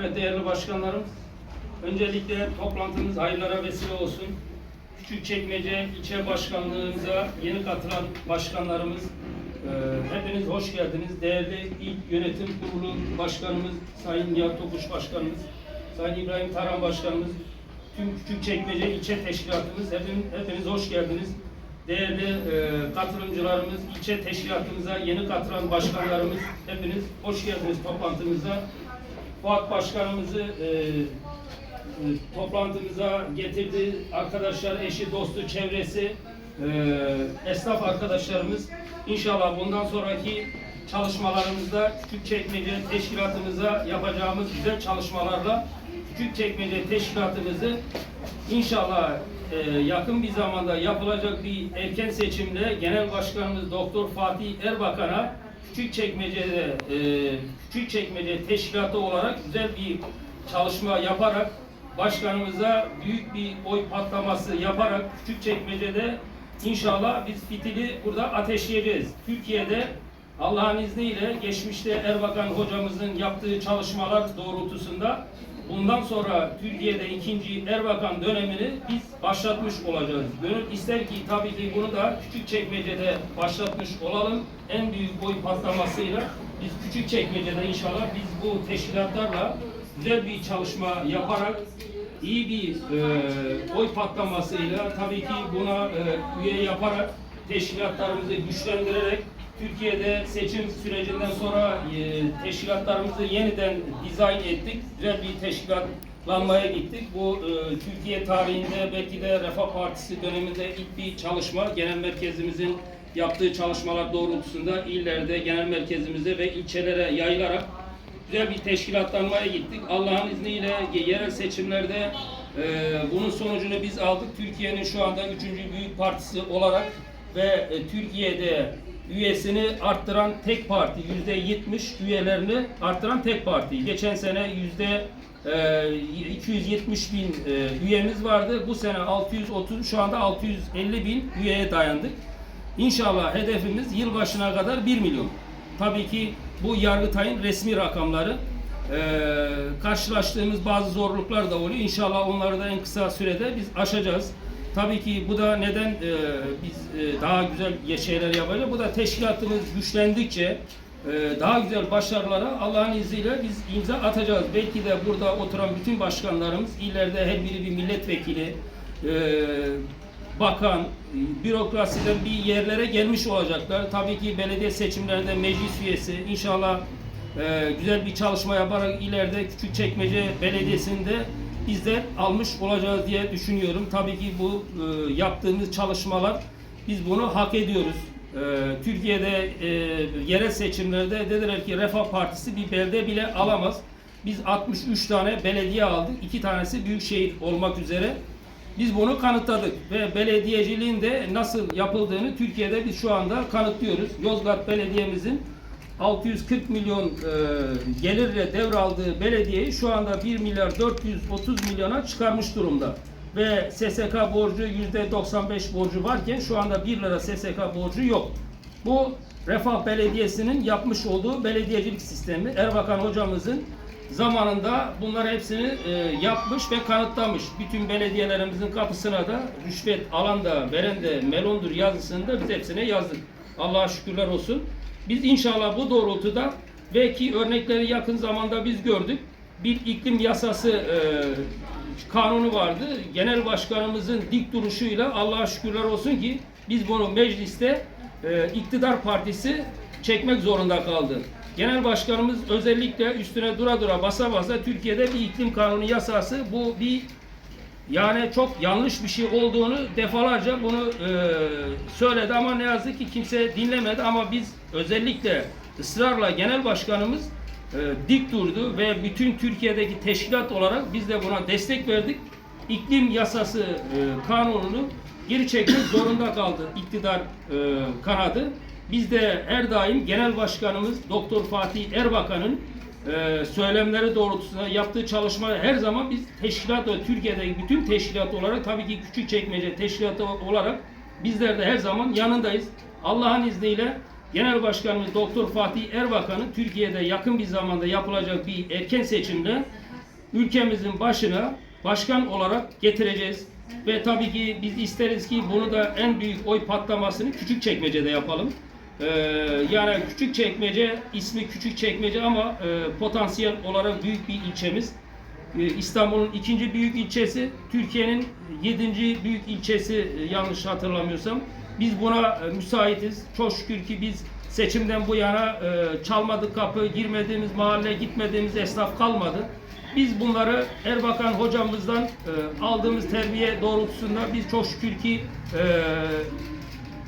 Evet değerli başkanlarım, öncelikle toplantımız hayırlara vesile olsun. Küçükçekmece ilçe başkanlığımıza yeni katılan başkanlarımız, e, hepiniz hoş geldiniz. Değerli İl Yönetim Kurulu Başkanımız, Sayın Nihat Tokuş Başkanımız, Sayın İbrahim Taran Başkanımız, tüm Küçükçekmece ilçe teşkilatımız, hepiniz, hepiniz hoş geldiniz. Değerli e, katılımcılarımız, ilçe teşkilatımıza yeni katılan başkanlarımız, hepiniz hoş geldiniz toplantımıza. Fuat Başkanımızı e, e, toplantımıza getirdi. Arkadaşlar, eşi, dostu, çevresi, e, esnaf arkadaşlarımız inşallah bundan sonraki çalışmalarımızda Küçükçekmece teşkilatımıza yapacağımız güzel çalışmalarla Küçükçekmece teşkilatımızı inşallah e, yakın bir zamanda yapılacak bir erken seçimle Genel Başkanımız Doktor Fatih Erbakan'a Küçükçekmece'de e, Küçükçekmece teşkilatı olarak güzel bir çalışma yaparak başkanımıza büyük bir oy patlaması yaparak Küçükçekmece'de inşallah biz fitili burada ateşleyeceğiz. Türkiye'de Allah'ın izniyle geçmişte Erbakan hocamızın yaptığı çalışmalar doğrultusunda bundan sonra Türkiye'de ikinci Erbakan dönemini biz başlatmış olacağız. Gönül ister ki tabii ki bunu da Küçükçekmece'de başlatmış olalım. En büyük oy patlamasıyla biz Küçükçekmece'de inşallah biz bu teşkilatlarla güzel bir çalışma yaparak iyi bir e, oy patlamasıyla tabii ki buna e, üye yaparak teşkilatlarımızı güçlendirerek Türkiye'de seçim sürecinden sonra e, teşkilatlarımızı yeniden dizayn ettik. Güzel bir teşkilatlanmaya gittik. Bu e, Türkiye tarihinde belki de Refah Partisi döneminde ilk bir çalışma. Genel merkezimizin yaptığı çalışmalar doğrultusunda illerde, genel merkezimize ve ilçelere yayılarak güzel bir teşkilatlanmaya gittik. Allah'ın izniyle yerel seçimlerde e, bunun sonucunu biz aldık. Türkiye'nin şu anda üçüncü büyük partisi olarak ve e, Türkiye'de üyesini arttıran tek parti, yüzde yetmiş üyelerini arttıran tek parti. Geçen sene yüzde e, 270 bin e, üyemiz vardı. Bu sene 630, şu anda 650 bin üyeye dayandık. İnşallah hedefimiz yılbaşına kadar 1 milyon. Tabii ki bu Yargıtay'ın resmi rakamları. Ee, karşılaştığımız bazı zorluklar da oluyor. İnşallah onları da en kısa sürede biz aşacağız. Tabii ki bu da neden e, biz e, daha güzel şeyler yapacağız. Bu da teşkilatımız güçlendikçe e, daha güzel başarılara Allah'ın izniyle biz imza atacağız. Belki de burada oturan bütün başkanlarımız ileride her biri bir milletvekili, e, bakan, bürokrasiden bir yerlere gelmiş olacaklar. Tabii ki belediye seçimlerinde meclis üyesi inşallah e, güzel bir çalışma yaparak ileride Küçükçekmece Belediyesi'nde bizler almış olacağız diye düşünüyorum. Tabii ki bu e, yaptığımız çalışmalar biz bunu hak ediyoruz. E, Türkiye'de e, yerel seçimlerde dediler ki Refah Partisi bir belde bile alamaz. Biz 63 tane belediye aldık. iki tanesi büyükşehir olmak üzere. Biz bunu kanıtladık ve belediyeciliğin de nasıl yapıldığını Türkiye'de biz şu anda kanıtlıyoruz. Yozgat Belediye'mizin 640 milyon e, gelirle devraldığı belediyeyi şu anda 1 milyar 430 milyona çıkarmış durumda. Ve SSK borcu %95 borcu varken şu anda 1 lira SSK borcu yok. Bu Refah Belediyesi'nin yapmış olduğu belediyecilik sistemi. Erbakan hocamızın zamanında bunları hepsini e, yapmış ve kanıtlamış. Bütün belediyelerimizin kapısına da rüşvet alan da veren de melondur yazısını da biz hepsine yazdık. Allah'a şükürler olsun. Biz inşallah bu doğrultuda belki örnekleri yakın zamanda biz gördük. Bir iklim yasası e, kanunu vardı. Genel başkanımızın dik duruşuyla Allah'a şükürler olsun ki biz bunu mecliste e, iktidar partisi çekmek zorunda kaldı. Genel başkanımız özellikle üstüne dura dura basa basa Türkiye'de bir iklim kanunu yasası bu bir yani çok yanlış bir şey olduğunu defalarca bunu e, söyledi ama ne yazık ki kimse dinlemedi ama biz özellikle ısrarla genel başkanımız e, dik durdu ve bütün Türkiye'deki teşkilat olarak biz de buna destek verdik. İklim yasası e, kanununu geri çekmek zorunda kaldı iktidar e, kanadı. Biz de her daim genel başkanımız Doktor Fatih Erbakan'ın e, söylemleri doğrultusunda yaptığı çalışma her zaman biz teşkilat ve Türkiye'deki bütün teşkilat olarak tabii ki küçük çekmece teşkilatı olarak bizler de her zaman yanındayız. Allah'ın izniyle Genel Başkanımız Doktor Fatih Erbakan'ın Türkiye'de yakın bir zamanda yapılacak bir erken seçimde ülkemizin başına başkan olarak getireceğiz. Ve tabii ki biz isteriz ki bunu da en büyük oy patlamasını küçük çekmecede yapalım. Ee, yani küçük çekmece ismi küçük çekmece ama e, potansiyel olarak büyük bir ilçemiz. Ee, İstanbul'un ikinci büyük ilçesi, Türkiye'nin yedinci büyük ilçesi e, yanlış hatırlamıyorsam. Biz buna e, müsaitiz. Çok şükür ki biz seçimden bu yana e, çalmadık kapı, girmediğimiz mahalle, gitmediğimiz esnaf kalmadı. Biz bunları Erbakan hocamızdan e, aldığımız terbiye doğrultusunda biz çok şükür ki e,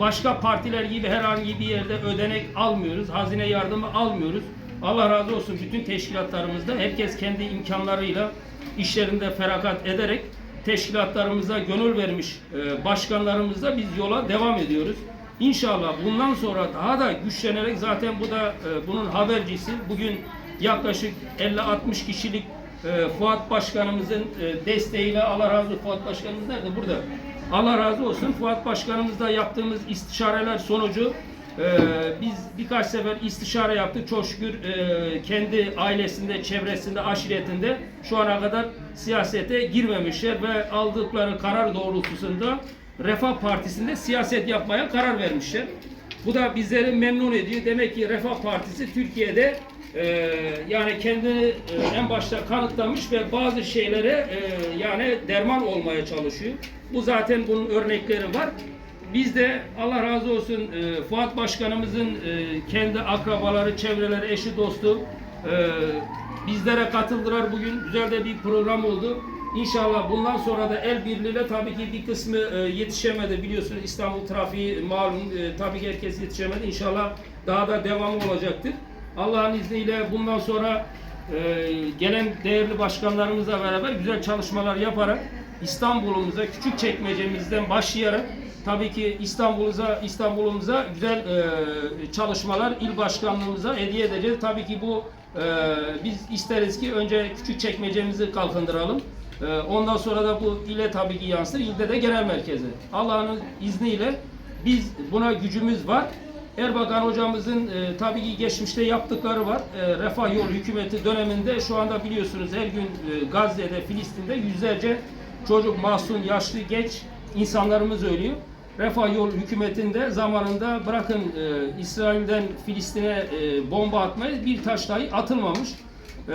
başka partiler gibi herhangi bir yerde ödenek almıyoruz. Hazine yardımı almıyoruz. Allah razı olsun bütün teşkilatlarımızda herkes kendi imkanlarıyla işlerinde feragat ederek teşkilatlarımıza gönül vermiş e, başkanlarımızla biz yola devam ediyoruz. İnşallah bundan sonra daha da güçlenerek zaten bu da e, bunun habercisi. Bugün yaklaşık 50-60 kişilik e, Fuat Başkanımızın desteğiyle Allah razı olsun. Fuat Başkanımız nerede? Burada. Allah razı olsun. Fuat Başkanımızla yaptığımız istişareler sonucu e, biz birkaç sefer istişare yaptık. Çok şükür e, kendi ailesinde, çevresinde, aşiretinde şu ana kadar siyasete girmemişler ve aldıkları karar doğrultusunda Refah Partisi'nde siyaset yapmaya karar vermişler. Bu da bizleri memnun ediyor. Demek ki Refah Partisi Türkiye'de e, yani kendini e, en başta kanıtlamış ve bazı şeylere e, yani derman olmaya çalışıyor. Bu zaten bunun örnekleri var. Biz de Allah razı olsun e, Fuat Başkanımızın e, kendi akrabaları, çevreleri, eşi, dostu e, bizlere katıldılar bugün. Güzel de bir program oldu. İnşallah bundan sonra da el birliğiyle tabii ki bir kısmı e, yetişemedi biliyorsunuz İstanbul trafiği malum e, tabii ki herkes yetişemedi. İnşallah daha da devamı olacaktır. Allah'ın izniyle bundan sonra e, gelen değerli başkanlarımızla beraber güzel çalışmalar yaparak İstanbul'umuza, küçük çekmecemizden başlayarak tabii ki İstanbul'umuza İstanbul'umuza güzel e, çalışmalar il başkanlığımıza hediye edeceğiz. Tabii ki bu e, biz isteriz ki önce küçük çekmecemizi kalkındıralım. E, ondan sonra da bu ile tabii ki yansır. İlde de genel merkezi. Allah'ın izniyle biz buna gücümüz var. Erbakan hocamızın e, tabii ki geçmişte yaptıkları var. E, Refah Yol hükümeti döneminde şu anda biliyorsunuz her gün e, Gazze'de, Filistin'de yüzlerce çocuk, masum, yaşlı, genç insanlarımız ölüyor. Refah Yol hükümetinde zamanında bırakın e, İsrail'den Filistin'e e, bomba atmayı bir taş dahi atılmamış.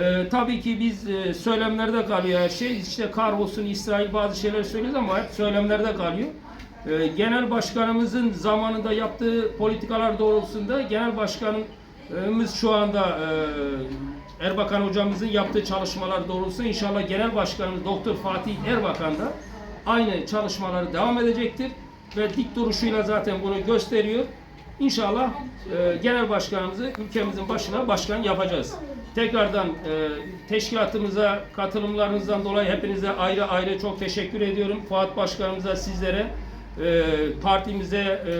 E, tabii ki biz e, söylemlerde kalıyor her şey. İşte kahrolsun İsrail bazı şeyler söylüyoruz ama hep söylemlerde kalıyor. E, Genel Başkanımızın zamanında yaptığı politikalar doğrultusunda Genel Başkanımız şu anda e, Erbakan hocamızın yaptığı çalışmalar doğrultusunda inşallah Genel Başkanımız Doktor Fatih Erbakan da aynı çalışmaları devam edecektir ve dik duruşuyla zaten bunu gösteriyor. İnşallah e, genel başkanımızı ülkemizin başına başkan yapacağız. Tekrardan e, teşkilatımıza katılımlarınızdan dolayı hepinize ayrı ayrı çok teşekkür ediyorum. Fuat Başkanımıza, sizlere, e, partimize e,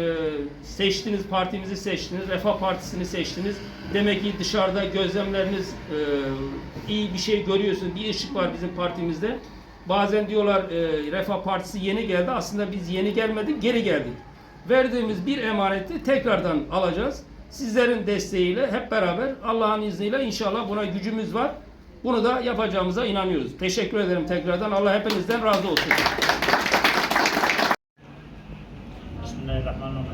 seçtiniz, partimizi seçtiniz, Refah Partisi'ni seçtiniz. Demek ki dışarıda gözlemleriniz e, iyi bir şey görüyorsunuz. Bir ışık var bizim partimizde. Bazen diyorlar e, Refah Partisi yeni geldi. Aslında biz yeni gelmedik, geri geldik. Verdiğimiz bir emaneti tekrardan alacağız. Sizlerin desteğiyle hep beraber Allah'ın izniyle inşallah buna gücümüz var. Bunu da yapacağımıza inanıyoruz. Teşekkür ederim tekrardan. Allah hepinizden razı olsun.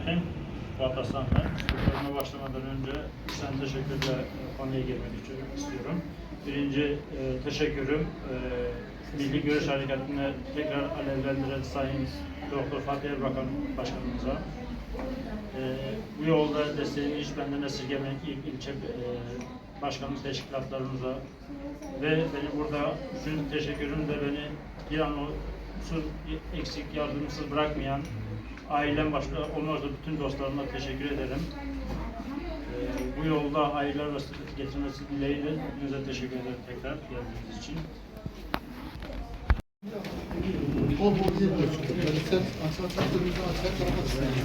Bismillahirrahmanirrahim. Fuat Aslan ben. Programa başlamadan önce sen teşekkürle e, konuya girmek için istiyorum. Birinci e, teşekkürüm e, Milli Görüş Harekatı'nı tekrar alevlendiren Sayın Doktor Fatih Erbakan Başkanımıza e, bu yolda desteğini hiç benden esirgemeyen ilk ilçe e, başkanlık teşkilatlarımıza ve beni burada bütün teşekkürüm de beni bir an olsun eksik yardımsız bırakmayan ailem başta olmak üzere bütün dostlarıma teşekkür ederim. Ee, bu yolda hayırlar ve getirmesi dileğiyle hepinize teşekkür ederim tekrar geldiğiniz için. Sen